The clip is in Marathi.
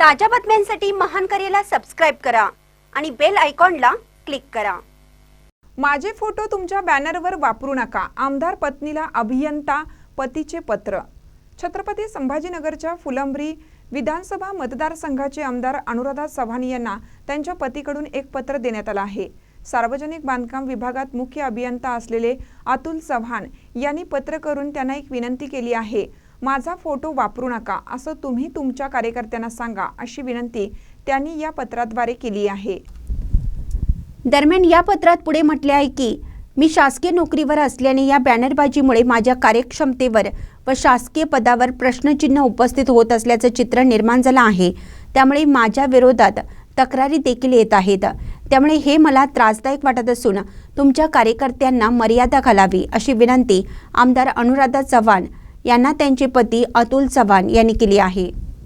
ताज्या बातम्यांसाठी महान करेला सबस्क्राईब करा आणि बेल आयकॉनला क्लिक करा. माझे फोटो तुमच्या बॅनरवर वापरू नका. आमदार पत्नीला अभियंता पतीचे पत्र. छत्रपती संभाजीनगरच्या फुलंब्री विधानसभा मतदारसंघाचे आमदार अनुराधा चव्हाण यांना त्यांच्या पतीकडून एक पत्र देण्यात आलं आहे. सार्वजनिक बांधकाम विभागात मुख्य अभियंता असलेले अतुल चव्हाण यांनी पत्र करून त्यांना एक विनंती केली आहे. माझा फोटो वापरू नका असं तुम्ही तुमच्या कार्यकर्त्यांना सांगा अशी विनंती त्यांनी या पत्राद्वारे केली आहे. दरम्यान या पत्रात पुढे म्हटले आहे की मी शासकीय नोकरीवर असल्याने या बॅनरबाजीमुळे माझ्या कार्यक्षमतेवर व शासकीय पदावर प्रश्नचिन्ह उपस्थित होत असल्याचं चित्र निर्माण झालं आहे. त्यामुळे माझ्या विरोधात तक्रारी देखील येत आहेत. त्यामुळे हे मला त्रासदायक वाटत असून तुमच्या कार्यकर्त्यांना मर्यादा घालावी अशी विनंती आमदार अनुराधा चव्हाण यांना त्यांचे पती अतुल चव्हाण यांनी केली आहे.